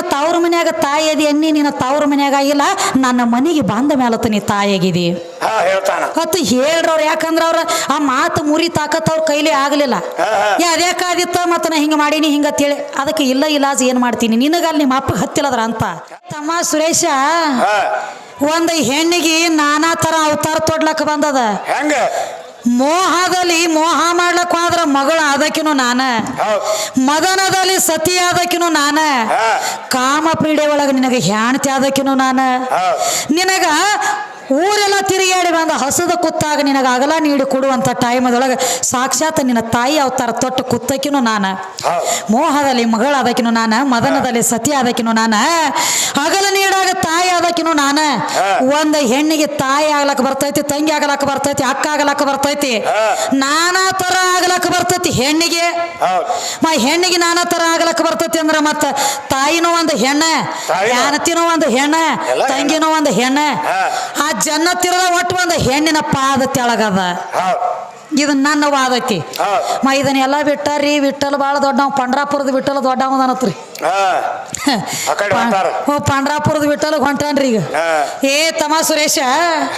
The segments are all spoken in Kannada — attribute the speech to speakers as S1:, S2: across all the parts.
S1: ನಿನ್ನ ತವ್ರ ಮನ್ಯಾಗ ತಾಯಿ ಅದಿ ಅನ್ನಿ ನಿನ್ನ ತವ್ರ ಮನ್ಯಾಗ ಆಗಿಲ್ಲ ನನ್ನ ಮನೆಗೆ ಬಂದ ಮೇಲತ್ತ ನೀ ತಾಯಿಯಾಗಿದಿ ಅತ್ತು ಹೇಳ್ರವ್ರು ಯಾಕಂದ್ರ ಅವ್ರ ಆ ಮಾತು ಮುರಿ ತಾಕತ್ ಅವ್ರ ಕೈಲಿ ಆಗ್ಲಿಲ್ಲ. ಅದ್ಯಾಕಾದಿತ್ತ ಮತ್ತ ನಾ ಹಿಂಗ ಮಾಡೀನಿ ಹಿಂಗ ತಿಳಿ ಅದಕ್ಕೆ ಇಲ್ಲ ಇಲಾಜ್ ಏನ್ ಮಾಡ್ತೀನಿ? ನಿನಗಲ್ಲಿ ನಿಮ್ಮ ಅಪ್ಪ ಹತ್ತಿಲ್ಲದ್ರ ಅಂತ. ತಮ್ಮ ಸುರೇಶ ಒಂದು ಹೆಣ್ಣಿಗೆ ನಾನಾ ತರ ಅವತಾರ ತೊಡ್ಲಕ್ ಬಂದದ. ಮೋಹದಲ್ಲಿ ಮೋಹ ಆದಕಿನು ನಾನ. ಮದನದಲ್ಲಿ ಸತಿ ಆದಕಿನು ನಾನ. ಕಾಮ ಪೀಡೆ ಒಳಗ ನಿನಗೆ ಹೆಣ್ತಿ ಆದಕಿನು ನಾನ. ನಿನಗ ಊರೆಲ್ಲ ತಿರುಗಾಡಿ ಬಂದ ಹಸದ ಕುತ್ತಾಗ ನಿನಗ ಅಗಲ ನೀಡಿ ಕೊಡುವಂತ ಟೈಮದೊಳಗೆ ಸಾಕ್ಷಾತ್ ನಿನ್ನ ತಾಯಿ ಅವತಾರ ತೊಟ್ಟು ಕುತ್ತಕಿನೂ ನಾನು
S2: ಹೌದ್
S1: ಮೋಹದಲ್ಲಿ ಮಗಳಾದಕಿನು ನಾನು ಮದನದಲ್ಲಿ ಸತಿ ಆದಕಿನೂ ನಾನು ಅಗಲ ನೀಡಾಗ ತಾಯಿ ಆದಕಿನು ನಾನು ಒಂದು ಹೆಣ್ಣಿಗೆ ತಾಯಿ ಆಗ್ಲಕ್ಕ ಬರ್ತೈತಿ ತಂಗಿ ಆಗ್ಲಕ್ಕ ಬರ್ತೈತಿ ಅಕ್ಕ ಆಗ್ಲಕ್ಕ ಬರ್ತೈತಿ. ನಾನಾ ತರ ಆಗ್ಲಕ್ಕ ಬರ್ತೈತಿ ಹೆಣ್ಣಿಗೆ ಮಾ ಹೆಣ್ಣಿಗೆ ನಾನಾ ತರ ಆಗ್ಲಕ್ಕ ಬರ್ತೈತಿ ಅಂದ್ರೆ ಮತ್ತ ತಾಯಿನೂ ಒಂದು ಹೆಣ್ಣ. ಯಾನತಿನೂ ಒಂದು ಹೆಣ್ಣ. ತಂಗಿನೂ ಒಂದು ಹೆಣ್ಣ. ಆ ಜನ್ನತ್ತಿರದ ಒಟ್ಟು ಒಂದು ಹೆಣ್ಣಿನ ಪಾದ ತೆಳಗದ.
S2: ಹೌದ್
S1: ಇದು ನನ್ನ ವಾದೈತಿ
S2: ಹೌದ್
S1: ಮ ಇದನ್ನೆಲ್ಲ ಬಿಟ್ಟಾರಿ ವಿಠಲ್ ಭಾಳ ದೊಡ್ಡವ ಪಂಡ್ರಾಪುರದ ವಿಠಲ್ ದೊಡ್ಡವನತ್ರಿ
S2: ಹಾ. ಆ ಕಡೆ ಹೊಂಟಾರ.
S1: ಹ್ಞೂ ಪಂಡ್ರಾಪುರದ ವಿಠಲ್ ಹೊಂಟಾನ್ರಿ ಈಗ.
S2: ಹಾ.
S1: ಏ ತಮ್ಮ ಸುರೇಶ.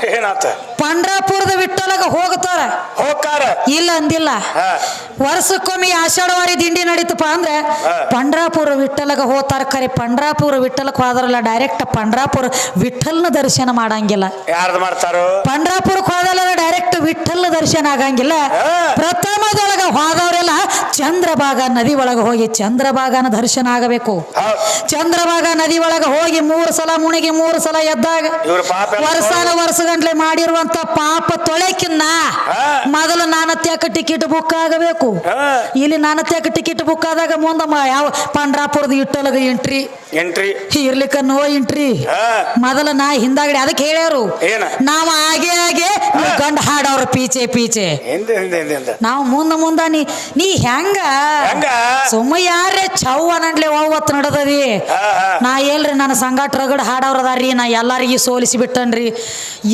S2: ಏನಾತ?
S1: ಪಂಡ್ರಾಪುರದ ವಿಠಲಗ ಹೋಗ್ತಾರ.
S2: ಹೋಗ್ತಾರ.
S1: ಇಲ್ಲ ಅಂದಿಲ್ಲ. ವರ್ಷಕ್ಕೊಮ್ಮೆ ಆಷಾಢವಾರಿ ದಿಂಡಿ ನಡೀತಪ್ಪ ಅಂದ್ರೆ ಪಂಡ್ರಾಪುರ ವಿಠಲಗ ಹೋಗ್ತಾರ ಕರೆ ಪಂಡ್ರಾಪುರ ವಿಠಲಕ್ಕೆ ಹೋದ್ರಲ್ಲ ಡೈರೆಕ್ಟ್ ಪಂಡ್ರಾಪುರ ವಿಠಲ್ನ ದರ್ಶನ ಮಾಡಂಗಿಲ್ಲ.
S2: ಪಂಡ್ರಾಪುರಕ್
S1: ಪಂಡ್ರಾಪುರಕ್ಕೆ ಹೋದಲ್ಲ ಡೈರೆಕ್ಟ್ ವಿಠಲ್ನ ದರ್ಶನ ಆಗಂಗಿಲ್ಲ. ಪ್ರಥಮದೊಳಗ ಹೋದವರೆಲ್ಲ ಚಂದ್ರಭಾಗ ನದಿ ಒಳಗ ಹೋಗಿ ಚಂದ್ರಭಾಗನ ದರ್ಶನ ಆಗಬೇಕು. ಚಂದ್ರಭಾಗ ನದಿ ಒಳಗ ಹೋಗಿ ಮೂರು ಸಲ ಮುಣಿಗಿ ಮೂರು ಸಲ ಎದ್ದಾಗ
S2: ವರ್ಷ ವರ್ಷಗಂಟ್ಲೆ ಮಾಡಿರುವಂತ
S1: ವರ್ಷಾನ ಮಾಡಿರುವಂತ ಪಾಪ ತೊಳೆಕಿನ್ನ ಮೊದಲು ನಾನು ನಾನತ್ಯಾಕ ಟಿಕೆಟ್ ಬುಕ್ ಆಗಬೇಕು. ಇಲ್ಲಿ ನಾನು ನಾನತ್ಯಾಕ ಟಿಕೆಟ್ ಬುಕ್ ಆದಾಗ ಮುಂದಮ್ಮ ಯಾವ ಪಂಡ್ರಾಪುರದ ಇಟ್ಟಲಗ ಎಂಟ್ರಿ
S2: ಎಂಟ್ರಿ
S1: ಇರ್ಲಿಕ್ಕ ನೋ ಎಂಟ್ರಿ ಮೊದಲ ನಾ ಹಿಂದಾಗಡೆ ಅದಕ್ಕೆ ಹೇಳ್ಯಾರು.
S2: ಏನ?
S1: ನಾವು ಆಗೇ ಆಗೇ ನೀವು ಗಂಡ ಹಾಡವ್ರ ಪೀಚೆ ಪೀಚೆ.
S2: ಹಿಂದೆ ಹಿಂದೆ ಹಿಂದೆ ಹಿಂದೆ
S1: ನಾವು ಮುಂದ ಮುಂದ ನೀ ನೀ ಹೆಂಗ?
S2: ಹೆಂಗ?
S1: ಸುಮ್ಮ ಯಾರೇ ಚೌ ಅನ್ನಂಡ್ಲೆ ಹೋಗತ್ ನಡೆದದಿ. ನಾ ಎಲ್ರಿ ನನ್ನ ಸಂಗಾಟ ರಗಡ್ ಹಾಡವ್ರದಾರ್ರಿ ನಾ ಎಲ್ಲಾರಿಗೂ ಸೋಲಿಸಿ ಬಿಟ್ಟನ್ರಿ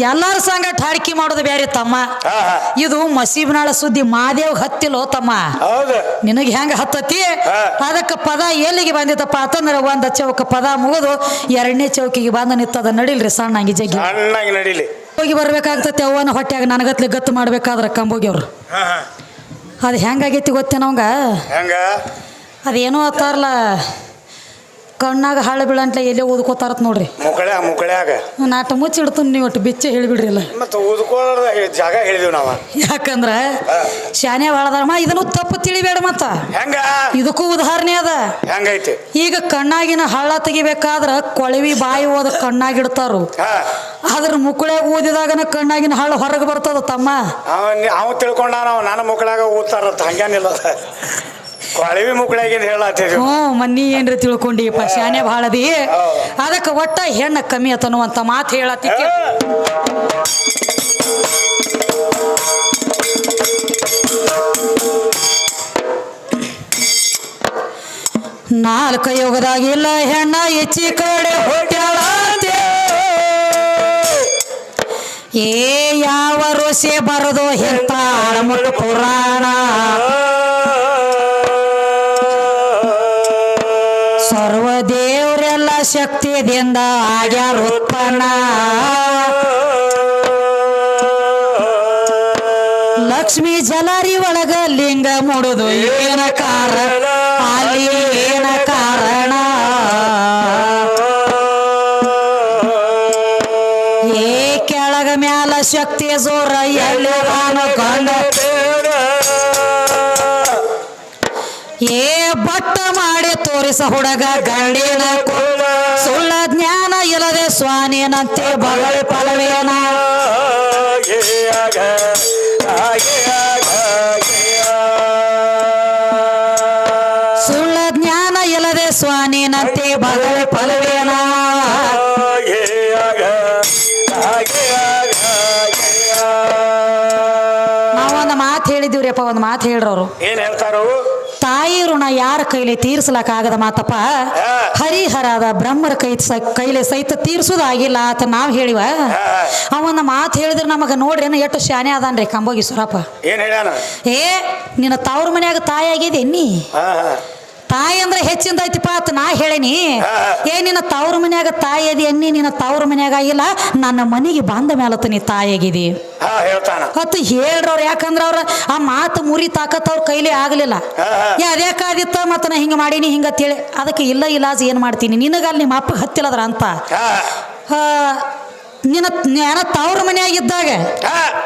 S1: ಎಲ್ಲಾರ ಸಂಗಟ ಹಾಡಿಕೆ ಮಾಡೋದು ಬೇರೆ ತಮ್ಮ.
S2: ಹಾ ಹಾ.
S1: ಇದು ಮಸೀಬ್ನಾಳ ಸುದ್ದಿ ಮಾದೇವ್ ಹತ್ತಿಲೋ ತಮ್ಮ.
S2: ಹೌದು.
S1: ನಿನಗೆ ಹೆಂಗ ಹತ್ತತಿ?
S2: ಹಾ.
S1: ಅದಕ್ಕೆ ಪದ ಎಲ್ಲಿಗೆ ಬಂದಿತ್ತಪ್ಪ ಅಂತಂದ್ರೆ ಒಂದ ಚೌಕ ಪದ ಮುಗಿದು ಎರಡನೇ ಚೌಕಿಗೆ ಬಂದ ನಿತ್ತದ ನಡಿಲ್ರಿ ಸಣ್ಣಂಗಿ ಜಗ್ಗಿ.
S2: ಸಣ್ಣಾಗಿ ನಡೀಲಿ.
S1: ಹೋಗಿ ಬರ್ಬೇಕಾಗ್ತತಿ ಅವನ ಹೊಟ್ಯಾಗ. ನನಗತ್ಲೆ ಗತ್ತು ಮಾಡ್ಬೇಕಾದ್ರೆ ಕಂಬೋಗಿ ಅವ್ರು
S2: ಹಾ ಹಾ.
S1: ಅದು ಹೆಂಗಾಗೈತಿ ಗೊತ್ತೇನವಂಗ
S2: ಹೆಂಗ?
S1: ಅದೇನೋ ಅತ್ತಾರಲ್ಲ ಕಣ್ಣಾಗ ಹಾಳು ಬೀಳಂತ ಎಲ್ಲೇ ಓದ್ಕೋತಾರತ್ ನೋಡ್ರಿ.
S2: ಮುಕಳ್ಯಾಗ. ಮುಕಳ್ಯಾಗ
S1: ನಾಟ ಮುಚ್ಚಿಡ್ತೀನಿ ನೀವು ಒಟ್ಟು ಬಿಚ್ಚೆ ಹೇಳಿಬಿಡ್ರಿಲ್ಲ
S2: ಮತ್ತೆ ಜಾಗ ಹೇಳಿದೀವಿ ನಾವ.
S1: ಯಾಕಂದ್ರ ಶಾನೆ ಬಾಳದಾರಮ್ಮ ಇದನ್ನು ತಪ್ಪು ತಿಳಿಬೇಡ ಮತ್ತ.
S2: ಹೆಂಗ?
S1: ಇದಕ್ಕೂ ಉದಾಹರಣೆ ಅದ.
S2: ಹೆಂಗೈತಿ?
S1: ಈಗ ಕಣ್ಣಾಗಿನ ಹಳ್ಳ ತೆಗಿಬೇಕಾದ್ರ ಕೊಳವಿ ಬಾಯಿ ಓದ ಕಣ್ಣಾಗಿಡ್ತಾರು.
S2: ಆದ್ರ
S1: ಅದ್ರ ಮುಕ್ಕಳ್ಯಾಗ ಓದಿದಾಗನ ಕಣ್ಣಾಗಿನ ಹಳ್ಳ ಹೊರಗೆ ಬರ್ತದ ತಮ್ಮ.
S2: ಅವ ಅವ ತಿಳ್ಕೊಂಡ ನಾನು ಮುಕ್ಕಳಾಗ ಓದ್ತಾರ ಹಂಗೇನಿಲ್ಲ. ಕೊಳವಿ ಮುಕಳ್ಯಾಗಿಂದ ಹೇಳತ್ತಿದ್ವಿ
S1: ಹ್ಞೂ ಮನ್ನಿ ಏನ್ರಿ ತಿಳ್ಕೊಂಡಿ ಶಾನೆ ಭಾಳದಿ ಅದಕ್ಕ ಒಟ್ಟ ಹೆಣ್ಣ ಕಮ್ಮಿ ಅತನ್ನುವಂತ ಮಾತು ಹೇಳತ್ತಿಕ್ಕೆ ನಾಲ್ಕ ಯುಗದಾಗಿಲ್ಲ ಹೆಣ್ಣ ಹೆಚ್ಚಿ ಕಡೆ ಹೊಟ್ಯಾಳಂತೆ. ಏ ಯಾವ ರೋಸೆ ಬರದು ಹೆತ್ತಾಳ ಮುಟ್ಟು ಪುರಾಣ? ಶಕ್ತಿದಿಂದ ಆಗ್ಯಾರ ಉತ್ಪನ್ನ. ಲಕ್ಷ್ಮಿ ಜಲಾರಿ ಒಳಗ ಲಿಂಗ ಮೂಡುದು ಏನ ಕಾರಣ? ಅಲ್ಲಿ ಏನ ಕಾರಣ? ಏ ಕೆಳಗ ಮ್ಯಾಲ ಶಕ್ತಿ ಜೋರ ಎಲ್ಲಿ ಕಂಡ? ಏ ಬಟ್ಟ ಮಾಡಿ ತೋರಿಸ ಹುಡುಗ ಗಂಡಿನ ಸುಳ್ಳ ಜ್ಞಾನ ಇಲ್ಲದೆ ಸ್ವಾನಿನಂತೆ ಬಗಳ ಫಲವೇನ ಸುಳ್ಳ ಜ್ಞಾನ ಇಲ್ಲದೆ ಸ್ವಾನಿನಂತೆ ಬಗಳ ಫಲವೇನ ನಾವೊಂದು ಮಾತು ಹೇಳಿದಿವ್ರಿಯಪ್ಪ ಒಂದು ಮಾತು ಹೇಳ್ರವ್ರು.
S2: ಏನ್ ಹೇಳ್ತಾರು?
S1: ಋಣ ಯಾರ ಕೈಲಿ ತೀರ್ಸಲಕ ಆಗದ ಮಾತಪ್ಪ?
S2: ಹರಿಹರ
S1: ಹರಿಹರದ ಬ್ರಹ್ಮರ ಕೈ ಕೈಲಿ ಸಹಿತ ತೀರ್ಸುದಾಗಿಲ್ಲ ಅಂತ ನಾವ್ ಹೇಳಿವ? ಅವನ ಮಾತು ಹೇಳಿದ್ರೆ ನಮಗ ನೋಡ್ರಿ ಎಷ್ಟು ಶಾನೆ ಅದಾನ್ರಿ ಕಂಬೋಗಿ ಸುರಪ್ಪ.
S2: ಏನ್ ಹೇಳ್ಯಾನ?
S1: ಏ ನಿನ್ನ ತವ್ರ ಮನ್ಯಾಗ ತಾಯಿ ಆಗಿದೆ ನೀ? ತಾಯಿ ಅಂದ್ರೆ ಹೆಚ್ಚಿಂದ ಐತಿಪ್ಪ ಅಂತ ನಾ ಹೇಳೇನಿ. ಏ ನಿನ್ನ ತವ್ರ ಮನ್ಯಾಗ ತಾಯಿ ಅದಿ ಅನ್ನಿ ನಿನ್ನ ತವ್ರ ಮನ್ಯಾಗ ಇಲ್ಲ ನನ್ನ ಮನೆಗೆ ಬಂದ ಮೇಲತ್ತ ನೀ ತಾಯಿ ಆಗಿದಿ.
S2: ಹಾ ಹೇಳ್ತಾನ.
S1: ಹೊತ್ತು ಹೇಳ್ರವ್ರು ಯಾಕಂದ್ರ ಅವ್ರ ಆ ಮಾತು ಮುರಿ ತಾಕತ್ ಅವ್ರ ಕೈಲಿ ಆಗ್ಲಿಲ್ಲ. ಅದ್ಯಾಕಾದಿತ್ತ ಮತ್ತ ನಾ ಹಿಂಗ ಮಾಡೀನಿ ಹಿಂಗ ತಿಳಿ ಅದಕ್ಕೆ ಇಲ್ಲ ಇಲಾಜ್ ಏನ್ ಮಾಡ್ತೀನಿ? ನಿನಗಲ್ಲಿ ನಿಮ್ಮ ಅಪ್ಪ ಹತ್ತಿಲ್ಲದ್ರ ಅಂತ?
S2: ಹಾ.
S1: ನಿನ್ನ ಏನ ತವ್ರ ಮನೆಯಾಗಿದ್ದಾಗ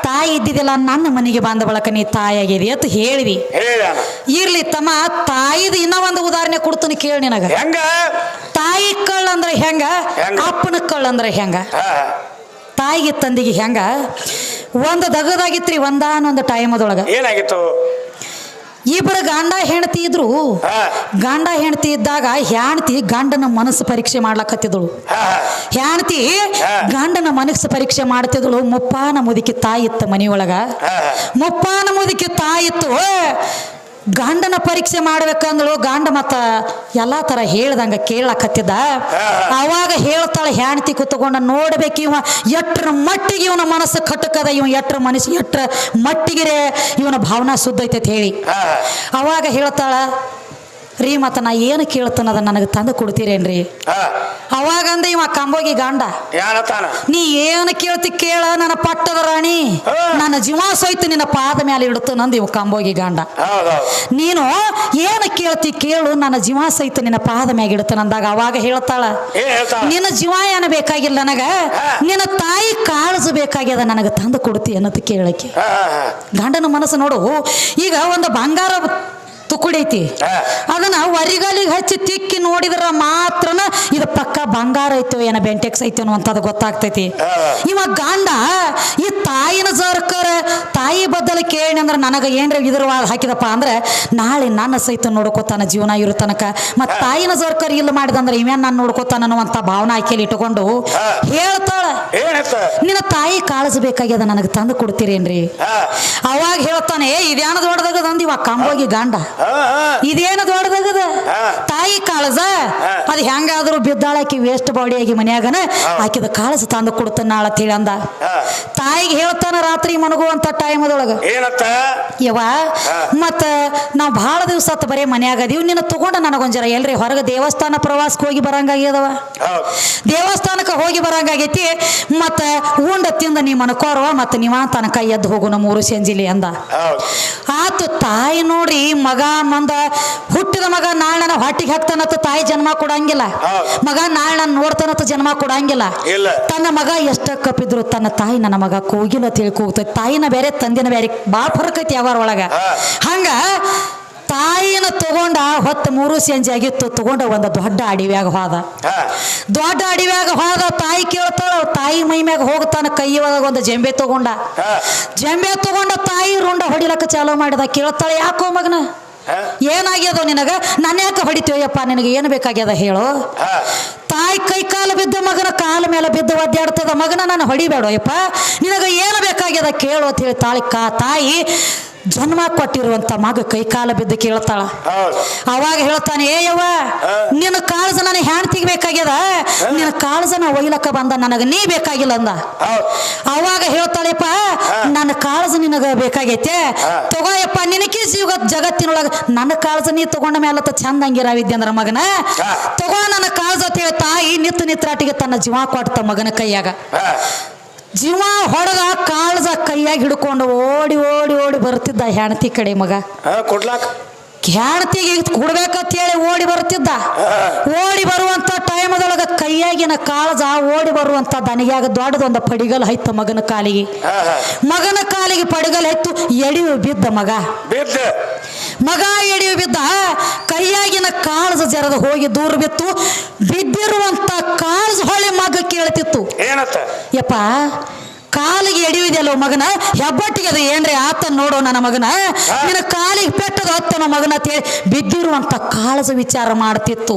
S1: ತಾಯಿ ಇದ್ದಿದ್ದಿಲ್ಲ ನನ್ನ ಮನೆಗೆ ಬಂದ ಬಳಕ ನೀ ತಾಯಿ ಆಗಿದಿ ಅಂತ ಹೇಳಿದಿ. ಇರ್ಲಿ ತಮ್ಮ ತಾಯಿದ ಇನ್ನ ಒಂದು ಉದಾಹರಣೆ ಕೊಡ್ತೀನಿ ಕೇಳಿ ನಿನಗ.
S2: ಹೆಂಗ?
S1: ತಾಯಿ ಕಳ್ಳ ಅಂದ್ರೆ ಹೆಂಗ? ಅಪ್ಪನ ಕಳ್ಳ ಅಂದ್ರೆ ಹೆಂಗ? ತಾಯಿಗೆ ತಂದಿಗೆ ಹೆಂಗ? ಒಂದು ದಗದಾಗಿತ್ರಿ ಒಂದಾನೊಂದು ಟೈಮ್ ಅದೊಳಗ
S2: ಏನಾಗಿತ್ತು?
S1: ಇಬ್ಬರು ಗಂಡ ಹೆಂಡತಿ ಇದ್ರು. ಗಂಡ ಹೆಂಡತಿ ಇದ್ದಾಗ ಹೆಂಡತಿ ಗಂಡನ ಮನಸ್ಸು ಪರೀಕ್ಷೆ ಮಾಡ್ಲಕತ್ತಿದಳು. ಹೆಂಡತಿ. ಗಂಡನ ಮನಸ್ಸು ಪರೀಕ್ಷೆ ಮಾಡ್ತಿದಳು. ಮುಪ್ಪಾನ ಮುದುಕಿ ತಾಯಿ ಮನೆಯೊಳಗ. ಮುಪ್ಪಾನ ಮುದುಕಿ ತಾಯಿತ್ತು ಗಂಡನ ಪರೀಕ್ಷೆ ಮಾಡ್ಬೇಕಂದ್ಳು ಗಂಡ ಮತ್ತ ಎಲ್ಲಾ ತರ ಹೇಳ್ದಂಗ ಕೇಳಕತ್ತಿದ್ದ. ಅವಾಗ ಹೇಳ್ತಾಳೆ ಹೆಂಡತಿ ಕುತ್ಕೊಂಡ ನೋಡ್ಬೇಕು ಇವ ಎಟ್ರ ಮಟ್ಟಿಗೆ ಇವನ ಮನಸ್ಸು ಕಟ್ಟಕದ ಇವ ಎಟ್ರ ಮನಸ್ಸು ಎಟ್ರ ಮಟ್ಟಿಗೆ ಇವನ ಭಾವನಾ ಶುದ್ಧ ಐತೆ ಹೇಳಿ. ಅವಾಗ ಹೇಳ್ತಾಳ ರೀ ಮತ್ತ ನಾ ಏನು ಕೇಳ್ತಾನದ ನನಗೆ ತಂದು ಕೊಡ್ತೀರೇನ್ರಿ? ಅವಾಗಂದ ಇವ ಕಂಬೋಗಿ ಗಂಡ. ನೀ ಏನು ಕೇಳ್ತಿ ಕೇಳ ನನ್ನ ಪಟ್ಟದ ರಾಣಿ. ನನ್ನ ಜೀವ ಸೋಯ್ತು ನಿನ್ನ ಪಾದ ಮೇಲೆ ಇಡ್ತು ನಂದು ಇವ ಕಂಬೋಗಿ ಗಂಡ. ನೀನು ಏನು ಕೇಳ್ತಿ ಕೇಳು ನನ್ನ ಜೀವ ಸಹಿತ ನಿನ್ನ ಪಾದ ಮ್ಯಾಗ ಇಡ್ತಾನ ಅಂದಾಗ ಅವಾಗ ಹೇಳ್ತಾಳ ನಿನ್ನ ಜೀವ ಏನು ಬೇಕಾಗಿಲ್ಲ ನನಗ? ನಿನ್ನ ತಾಯಿ ಕಾಳಜು ಬೇಕಾಗ್ಯದ ನನಗೆ ತಂದು ಕೊಡ್ತಿ ಅನ್ನೋದು ಕೇಳಕ್ಕೆ. ಗಂಡನ ಮನಸ್ಸು ನೋಡು ಈಗ ಒಂದು ಬಂಗಾರ ತುಕುಡಿ ಐತಿ ಅದನ್ನ ವರಿಗಾಲಿಗೆ ಹಚ್ಚಿ ತಿಕ್ಕಿ ನೋಡಿದ್ರ ಮಾತ್ರನ ಇದು ಪಕ್ಕ ಬಂಗಾರ ಐತೋ ಏನ ಬೆಂಟೆಕ್ಸ್ ಐತೋ ಅನ್ನುವಂಥದ್ದು ಗೊತ್ತಾಗ್ತೈತಿ.
S2: ಇವಾಗ
S1: ಇವ ಗಂಡ ಈ ತಾಯಿನ ಜರ್ಕರ ತಾಯಿ ಬದಲು ಕೇಳಿ ಅಂದ್ರೆ ನನಗೆ ಏನ್ರ ಇದ್ರ ಹಾಕಿದಪ್ಪ ಅಂದ್ರೆ ನಾಳೆ ನನ್ನ ಸಹಿತ ನೋಡ್ಕೋತಾನ ಜೀವನ ಇರೋ ತನಕ. ಮತ್ ತಾಯಿನ ಜರ್ಕರ್ ಇಲ್ಲ ಮಾಡಿದಂದ್ರೆ ಇವೇನ್ ನಾನು ನೋಡ್ಕೋತಾನ ಅನ್ನುವಂಥ ಭಾವನಾ ಆಕೆಯಲ್ಲಿ ಇಟ್ಕೊಂಡು. ಹೇಳ್ತಾಳ. ನಿನ್ನ ತಾಯಿ ಕಾಳಜು ಬೇಕಾಗ್ಯದ ನನಗೆ ತಂದು ಕೊಡ್ತೀರೇನ್ರಿ? ಅವಾಗ ಹೇಳ್ತಾನೆ "ಏ, ಇದೇನು ದೊಡ್ಡದಾಗದ ಅಂದ ಇವ ಕಂಬೋಗಿ ಗಂಡ. ಇದೇನು ದೊಡ್ಡದಾಗದ. ತಾಯಿ ಕಾಳಜ ಅದ್ ಹೆಂಗಾದ್ರೂ ಬಿದ್ದಾಳಕಿ ವೇಸ್ಟ್ ಆಗಿ ಮನ್ಯಾಗನ ಆಕಿದ ಕಾಳಜ ತಂದು ಕೊಡ್ತಾನ ನಾಳ ತಿಳಿ ಅಂದ ತಾಯಿಗೆ ಹೇಳ್ತಾನ ರಾತ್ರಿ ಮನಗುವಂತ ಟೈಮ್ ಅದೊಳಗ
S2: ಏನತ್ತ?
S1: ಯವ್ವ
S2: ಹಾ.
S1: ಮತ್ತ ನಾವು ಬಹಳ ದಿವಸ ಆತು ಬರೀ ಮನ್ಯಾಗ ಅದೀವಿ. ನಿನ್ನ ತಗೊಂಡ ನನಗೊಂಜರ. ಜರ ಎಲ್ರಿ ಹೊರಗೆ ದೇವಸ್ಥಾನ ಪ್ರವಾಸಕ್ಕೆ ಹೋಗಿ ಬರಂಗಾಗ್ಯದವ? ದೇವಸ್ಥಾನಕ್ಕೆ ಹೋಗಿ ಬರಂಗಾಗೈತಿ. ಮತ್ತ ಉಂಡ ತಿಂದ ನೀ ಮನ್ಕೋರವ ಮತ್ತ ನೀವ ತನಕ ಎದ್ದು ಹೋಗು ನಮ್ಮ ಊರು ಸಂಜಿಲಿ ಅಂದ. ಆತು ತಾಯಿ ನೋಡಿ ಮಗ ಮಂದ ಹುಟ್ಟಿದ ಮಗ ನಾಳೆ ನನ್ನ ಹೊಟ್ಟಿಗೆ ಹಾಕ್ತಾನತ್ತ ತಾಯಿ ಜನ್ಮ ಕೊಡಂಗಿಲ್ಲ. ಮಗ ನಾಳೆ ನಾನು ನೋಡ್ತಾನತ್ತ ಜನ್ಮ ಕೊಡಂಗಿಲ್ಲ. ತನ್ನ ಮಗ ಎಷ್ಟ ಕಪ್ಪಿದ್ರು ತನ್ನ ತಾಯಿ ನನ್ನ ಮಗ ಕೂಗಿಲ್ಲ ತಿಳ್ಕೋಗ್ತ ತಾಯಿನ ಬೇರೆ ತಂದಿನ ಬೇರೆ ಭಾಳ ಫರಕ್ ಐತಿ ಯಾವಾರ ಒಳಗ. ಹಂಗ ತಾಯಿನ ತಗೊಂಡ ಹೊತ್ತು ಮೂರು ಸಂಜೆ ಆಗಿತ್ತು ತಗೊಂಡ ಒಂದು ದೊಡ್ಡ ಅಡಿವ್ಯಾಗ ಹೋದ. ದೊಡ್ಡ ಅಡಿವ್ಯಾಗ ಹೋದ ತಾಯಿ ಕೇಳ್ತಾಳ ತಾಯಿ ಮೈ ಮ್ಯಾಗ ಹೋಗ್ತಾನ ಕೈ ಒಳಗ ಒಂದು ಜಂಬೆ ತಗೊಂಡ. ಜಂಬೆ ತಗೊಂಡ ತಾಯಿ ರುಂಡ ಹೊಡಿಲಕ್ಕ ಚಾಲೂ ಮಾಡಿದ ಕೇಳ್ತಾಳೆ ಯಾಕೋ ಮಗನ? ಏನಾಗ್ಯದ ನಿನಗ? ನಾನು ಯಾಕೆ ಹೊಡಿತೀವಯ್ಯಪ್ಪ ನಿನಗೆ ಏನು ಬೇಕಾಗ್ಯದ ಹೇಳು? ತಾಯಿ ಕೈ ಕಾಲು ಬಿದ್ದ ಮಗನ ಕಾಲ ಮೇಲೆ ಬಿದ್ದು ಒದ್ದಾಡ್ತದ ಮಗನ ನಾನು ಹೊಡಿಬೇಡಯ್ಯಪ್ಪ ನಿನಗೆ ಏನು ಬೇಕಾಗ್ಯದ ಕೇಳು ಅಂತ ಹೇಳಿ ತಾಳಿ ಕಾ ತಾಯಿ ಜನ್ಮ ಕೊಟ್ಟಿರುವಂತ ಮಗ ಕೈ ಕಾಲ ಬಿದ್ದು ಕೇಳ್ತಾಳ. ಅವಾಗ ಹೇಳ್ತಾನೆ ಏ ಯವ್ವ ನಿನ್ನ ಕಾಳಜ ನನ್ನ ಹೆಣ್ತಿಗೆ ಬೇಕಾಗ್ಯದ? ನಿನ್ನ ಕಾಳಜನ ಒಯ್ಲಕ್ಕ ಬಂದ ನನಗೆ ನೀ ಬೇಕಾಗಿಲ್ಲ ಅಂದ. ಅವಾಗ ಹೇಳ್ತಾಳೆಪ್ಪ ನನ್ನ ಕಾಳಜ ನಿನಗ ಬೇಕಾಗೈತೆ. ತಗೋಯಪ್ಪ ನಿನಕಿ ಜೀವ ಜಗತ್ತಿನೊಳಗ ನನ್ನ ಕಾಳಜ ನೀ ತಗೊಂಡ ಮೇಲತ್ತ ಚಂದ ಹಂಗಿರಾವಿದ್ದೆ ಅಂದ್ರ ಮಗನ. ತಗೋ ನನ್ನ ಕಾಳಜ ಅಂತ ಹೇಳಿ ತಾಯಿ ನಿತ್ತು ನಿತ್ರಾಟಿಗೆ ತನ್ನ ಜೀವ ಕೊಡ್ತ ಮಗನ ಕೈಯಾಗ. ಜೀವ ಹೊಡೆದ ಕಾಳಜ ಕೈಯಾಗಿ ಹಿಡ್ಕೊಂಡು ಓಡಿ ಓಡಿ ಓಡಿ ಬರ್ತಿದ್ದ ಹೆಣತಿ ಕಡೆ ಮಗ.
S2: ಕೊಡ್ಲಾಕ.
S1: ಹೆಣತಿಗೆ ಕೊಡ್ಬೇಕಂತ ಹೇಳಿ ಓಡಿ ಬರ್ತಿದ್ದ ಓಡಿ ಬರುವಂತ ಟೈಮದೊಳಗ ಕೈಯಾಗಿನ ಕಾಳಜ ಓಡಿ ಬರುವಂತ ದನಿಗ್ಯಾಗ ದೊಡ್ಡದೊಂದು ಪಡಿಗಲ್ ಹೈತ ಮಗನ ಕಾಲಿಗೆ. ಮಗನ ಕಾಲಿಗೆ ಪಡಿಗಲ್ ಹೈತು ಎಡಿಯು ಬಿದ್ದ ಮಗ.
S2: ಬಿದ್ದ.
S1: ಮಗ ಎಡಿಯು ಬಿದ್ದ. ಕೈಯಾಗಿನ ಕಾಳಜ ಜರದ ಹೋಗಿ ದೂರ ಬಿತ್ತು. ಬಿದ್ದಿರುವಂತ ಕಾಲ್ ಹೊಳೆ ಮಗ ಕೇಳ್ತಿತ್ತು.
S2: ಏನತ್ತ?
S1: ಯಪ್ಪ ಕಾಲಿಗೆ ಎಡಿಯುವುದಲ್ಲ ಮಗನ? ಹೆಬ್ಬಟ್ಟಿಗೆ ಅದು ಏನ್ರಿ ಆತ ನೋಡೋ ನನ್ನ ಮಗನ? ನಿನ್ನ ಕಾಲಿಗೆ ಪೆಟ್ಟದ ಹತ್ತನ ಮಗನ ಅಂತ ಹೇಳಿ ಬಿದ್ದಿರುವಂತ ಕಾಳಜ ವಿಚಾರ ಮಾಡ್ತಿತ್ತು.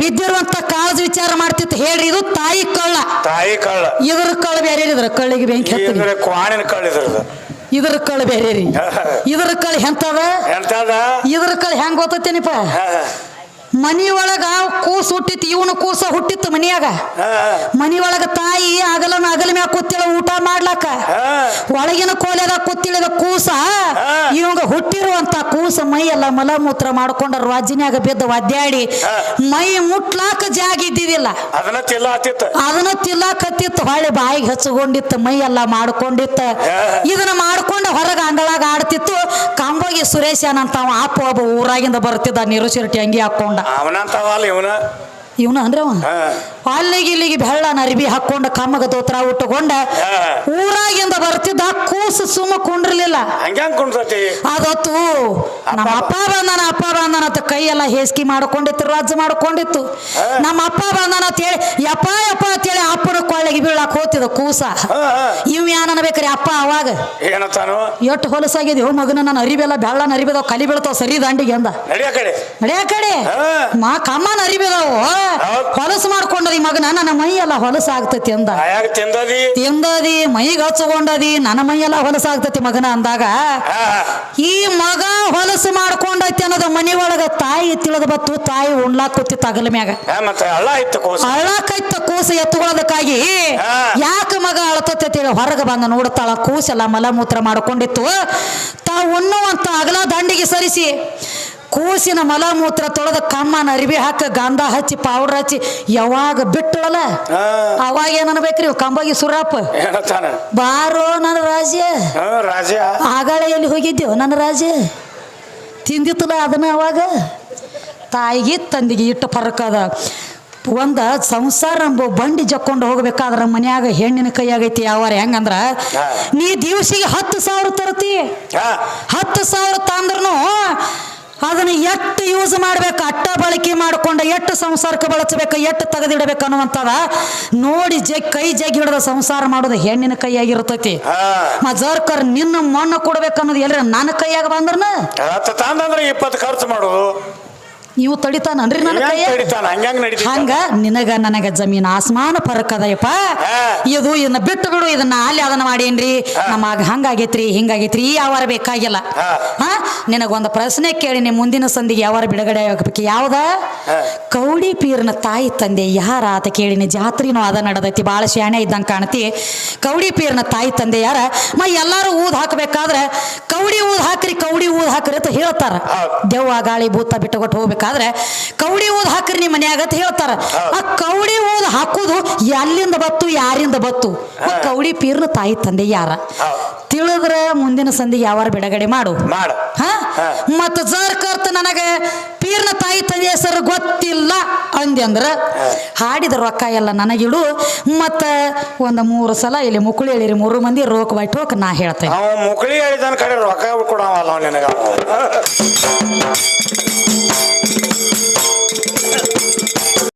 S1: ಬಿದ್ದಿರುವಂತ ಕಾಳಜ ವಿಚಾರ ಮಾಡ್ತಿತ್ತು. ಹೇಳ್ರಿ ಇದು ತಾಯಿ ಕಳ್ಳ.
S2: ತಾಯಿ ಕಳ್ಳ.
S1: ಇದ್ರ ಕಳ್ಳ ಬೇರೆ ಇದ್ರ ಕಳ್ಳಿಗೆ ಬೆಂಕಿ
S2: ಕ್ವಾಣಿನ ಕಳ್ಳಿದ್ರದ
S1: ಇದ್ರ ಕಳ್ಳ ಬೇರೆ ರೀ. ಇದ್ರ ಕಳ್ಳ
S2: ಹೆಂತದ
S1: ಇದ್ರ ಕಳ್ಳ ಹೆಂಗ್ ಗೊತ್ತೇನಿಪ್ಪ
S2: ಹಾ
S1: ಮನಿ ಒಳಗ ಕೂಸು ಹುಟ್ಟಿತಿ ಇವನು ಕೂಸ ಹುಟ್ಟಿತ್ತು ಮನಿಯಾಗ. ಮನಿಯೊಳಗ ತಾಯಿ ಅಗಲ ಅಗಲ ಮ್ಯಾಗ ಕೂತಿಳ ಊಟ ಮಾಡ್ಲಾಕ. ಒಳಗಿನ ಕೋಲೆದಾಗ ಕೂತಿಳಿದ ಕೂಸ. ಇವಂಗ ಹುಟ್ಟಿರುವಂತ ಕೂಸ ಮೈ ಎಲ್ಲ ಮಲಮೂತ್ರ ಮಾಡ್ಕೊಂಡ ರಾಜಿನ್ಯಾಗ ಬಿದ್ದ
S2: ವಾದ್ಯಾಡಿ.
S1: ಮೈ ಮುಟ್ಲಾಕ ಜಾಗ ಇದ್ದಿದಿಲ್ಲ
S2: ಅದನ್ನ
S1: ತಿಲ್ಲಾಕತ್ತಿತ್ತು ಹೊಳ್ಳಿ ಬಾಯಿಗೆ ಹಚ್ಚಗೊಂಡಿತ್ತು ಮೈ ಎಲ್ಲ ಮಾಡ್ಕೊಂಡಿತ್ತ. ಇದನ್ನ ಮಾಡ್ಕೊಂಡ ಹೊರಗ ಅಂಗಳಾಗ ಆಡ್ತಿತ್ತು ಕಂಬೋಗಿ ಸುರೇಶ್ ಏನಂತಾವ ಆಪು ಒಬ್ಬ ಊರಾಗಿಂದ ಬರ್ತಿದ್ದ ನೀರು ಚಿರಟಿ ಅಂಗಿ ಹಾಕೊಂಡ.
S2: ಅವನಂತವಲ್ಲ ಇವನ.
S1: ಇವನು ಅಂದ್ರೆ ಅವ
S2: ಹಾ
S1: ಅಲ್ಲಿಗೆ ಇಲ್ಲಿಗೆ ಬೆಳ್ಳನ ಅರಿಬಿ ಹಾಕೊಂಡ ಕಮ್ಮಗ ದೋತ್ರ ಉಟ್ಟುಕೊಂಡ. ಊರಾಗಿಂದ ಬರ್ತಿದ್ದ ಕೂಸು ಸುಮ್ಮ ಕುಂಡ್ರಲಿಲ್ಲ. ಅದತ್ತು ನಮ್ಮ ಅಪ್ಪ. ಬಂದನ ಅಪ್ಪ ಬಂದನ ಅಂತ ಕೈಯೆಲ್ಲ ಹೇಸಿಗೆ ಮಾಡ್ಕೊಂಡಿತ್ತು ರಾಜ್ಯ ಮಾಡ್ಕೊಂಡಿತ್ತು. ನಮ್ಮ ಅಪ್ಪ ಬಂದನ ಅಂತ ಹೇಳಿ ಯಪ್ಪ ಯಪ್ಪ ಅಂತೇಳಿ ಅಪ್ಪನ ಕೊಳ್ಳೆಗೆ ಬೀಳಾಕ ಹೋತಿದ ಕೂಸ. ಇವ್ ಯಾನ ಬೇಕ್ರಿ ಅಪ್ಪ ಅವಾಗ? ಎಷ್ಟು ಹೊಲಸಾಗಿದ್ಯೋ ಮಗನ ನನ್ನ ಅರಿಬೆಲ್ಲ ಬೆಳ್ಳನ ಅರಿಬಿದಾವ್ ಕಲಿ ಬೀಳ್ತಾವ ಸರಿ ದಂಡಿಗೆ ಅಂದ.
S2: ನಡಿಯ ಕಡೆ.
S1: ಮಾ ಕಮ್ಮನ ಅರಿಬಿದಾವ ಹೊಲಸು ಮಾಡ್ಕೊಂಡದಿ ಮಗನ ನನ್ನ ಮೈ ಎಲ್ಲ ಹೊಲಸಾಗ್ತತಿ ಅಂದ.
S2: ತಿಂದದಿ?
S1: ಮೈಗೆ ಹಚ್ಕೊಂಡದಿ ನನ್ನ ಮೈಯೆಲ್ಲ ಹೊಲಸಾಗ್ತತಿ ಮಗನ ಅಂದಾಗ ಈ ಮಗ ಹೊಲಸು ಮಾಡ್ಕೊಂಡೈತಿ ಅನ್ನೋದು ಮನೆ ಒಳಗ ತಾಯಿ ತಿಳಿದ ಬತ್ತು ತಾಯಿ ಉಣ್ಲಾಕ್ ಕೂತಿ ತಗಲ ಮ್ಯಾಗ. ಅಳ್ಳಾಕೈತ ಕೂಸು. ಎತ್ತುಕೊಳ್ಳೋದಕ್ಕಾಗಿ. ಯಾಕೆ ಮಗ ಅಳತತಿ ಹೊರಗೆ ಬಂದ ನೋಡತಾಳ ಕೂಸೆಲ್ಲ ಮಲಮೂತ್ರ ಮಾಡ್ಕೊಂಡಿತ್ತು. ತಾ ಉಣ್ಣುವಂತ ಅಗಲ ದಂಡಿಗೆ ಸರಿಸಿ ಕೂಸಿನ ಮಲಮೂತ್ರ ತೊಳೆದ ಕಮ್ಮನ ಅರಿವಿ ಹಾಕ ಗಂಧ ಹಚ್ಚಿ ಪೌಡ್ರ್ ಹಚ್ಚಿ ಯಾವಾಗ ಬಿಟ್ಟಳಲ್ಲ? ಅವಾಗ ಏನ್ ಅನ್ಬೇಕ್ರಿ ಕಂಬಾಗಿ ಸುರಪ್ಪ. ಬಾರೋ ನನ್ನ
S2: ರಾಜ
S1: ಆಗಾಳೆ ಎಲ್ಲಿ ಹೋಗಿದ್ದೆವು ನನ್ನ ರಾಜ ತಿಂದಿತ್ತಲ್ಲ ಅದನ್ನ ಅವಾಗ? ತಾಯಿಗೆ ತಂದಿಗೆ ಇಟ್ಟು ಫರಕ್ ಅದ. ಒಂದ ಸಂಸಾರ ಎಂಬ ಬಂಡಿ ಜಕ್ಕೊಂಡು ಹೋಗ್ಬೇಕಾದ್ರ ಮನ್ಯಾಗ ಹೆಣ್ಣಿನ ಕೈ ಆಗೈತಿ ಯಾವಾರ? ಹೆಂಗಂದ್ರ. ನೀ ದಿವಸಿಗೆ ಹತ್ತು ಸಾವಿರ ತರ್ತಿ. ಹತ್ತು ಸಾವಿರ ತಂದ್ರೂ ಅದನ್ನ ಎಷ್ಟು ಯೂಸ್ ಮಾಡ್ಬೇಕು ಅಟ್ಟ ಬಳಕೆ ಮಾಡಿಕೊಂಡು ಎಷ್ಟು ಸಂಸಾರಕ್ಕೆ ಬಳಸಬೇಕು ಎಷ್ಟು ತೆಗೆದಿಡಬೇಕು ಅನ್ನುವಂಥದ ನೋಡಿ ಜಗ್ ಕೈ ಜಗ್ಗಿ ಹಿಡಿದ ಸಂಸಾರ ಮಾಡೋದು ಹೆಣ್ಣಿನ ಕೈಯಾಗಿರ್ತೈತಿ
S2: ಆಗಿರ್ತೈತಿ.
S1: ಜರ್ಕರ್ ನಿನ್ನ ಮಣ್ಣು ಕೊಡ್ಬೇಕು ಅನ್ನೋದು ಎಲ್ಲರ ನನ್ನ ಕೈಯಾಗ ಬಂದ್ರನ?
S2: ಇಪ್ಪತ್ತು ಖರ್ಚು ಮಾಡೋದು.
S1: ನೀವು ತಡಿತಾನನ್ರಿ ನನ್ನ
S2: ಕೈ ಹಂಗ್ಯಾಂಗ್
S1: ಹಂಗ? ನಿನಗ ನನಗ ಜಮೀನ್ ಆಸ್ಮಾನ ಫರಕ್ ಅದಯಪ್ಪ ಇದು ಇದನ್ನ ಬಿಟ್ಟು ಬಿಡು ಇದನ್ನ ಅಲ್ಲಿ ಅದನ್ನ ಮಾಡೇನ್ರಿ? ನಮಗ ಹಂಗಾಗೈತ್ರಿ ಹಿಂಗಾಗೈತ್ರಿ ಈ ಯಾವಾರ ಬೇಕಾಗಿಲ್ಲ.
S2: ಹಾ.
S1: ನಿನಗೊಂದು ಪ್ರಶ್ನೆ ಕೇಳಿ ನಿಮ್ಮ ಮುಂದಿನ ಸಂದಿಗೆ ಯಾವಾರ ಬಿಡುಗಡೆ ಆಗಬೇಕು ಯಾವ್ದ? ಕೌಡಿ ಪೀರ್ನ ತಾಯಿ ತಂದೆ ಯಾರ ಆತ ಕೇಳಿನಿ? ಜಾತ್ರಿನೂ ಅದ ನಡೆದೈತಿ ಭಾಳ ಶಾಣೆ ಇದ್ದಂಗೆ ಕಾಣ್ತಿ. ಕೌಡಿ ಪೀರ್ನ ತಾಯಿ ತಂದೆ ಯಾರ? ಮ ಎಲ್ಲಾರು ಊದ್ ಹಾಕಬೇಕಾದ್ರೆ ಕೌಡಿ ಊದ್ ಹಾಕ್ರಿ ಕೌಡಿ ಊದ್ ಹಾಕ್ರಿ ಅಂತ ಹೇಳ್ತಾರ. ದೆವ್ವ ಗಾಳಿ ಭೂತ ಬಿಟ್ಟುಕೊಟ್ಟು ಹೋಗ್ಬೇಕಾದ್ರೆ ಕೌಡಿ ಓದ್ ಹಾಕ್ರಿ ನಿಮ್ಮ ಮನ್ಯಾಗ ಅಂತ ಹೇಳ್ತಾರ. ಆ ಕೌಡಿ ಓದ್ ಹಾಕುದು ಎಲ್ಲಿಂದ ಬತ್ತು ಯಾರಿಂದ ಬತ್ತು? ಕೌಡಿ ಪೀರ್ನ ತಾಯಿ ತಂದೆ ಯಾರ. ತಿಳಿದ್ರ ಮುಂದಿನ ಸಂಧಿ ಯಾವಾರ ಬಿಡುಗಡೆ ಮಾಡು. ಹಾ. ಮತ್ತ ಜರ್ಕರ್ತ ನನಗೆ ಪೀರ್ನ ತಾಯಿ ತಂದೆ ಹೆಸರು ಗೊತ್ತಿಲ್ಲ ಅಂದೆ ಅಂದ್ರ ಹಾಡಿದ ರೊಕ್ಕ ಎಲ್ಲ ನನಗಿಡು. ಮತ್ತ ಒಂದು ಮೂರು ಸಲ ಇಲ್ಲಿ ಮುಕುಳಿ ಹೇಳಿರಿ ಮೂರು ಮಂದಿ ರೋಕ್ ಬೈ ಟೋಕ್ ನಾ ಹೇಳ್ತೇನೆ.
S2: ಮುಕುಳಿ ಹೇಳಿದ ಕಡೆ ರೊಕ್ಕ ಕೊಡವಲ್ಲ ನಿನಗ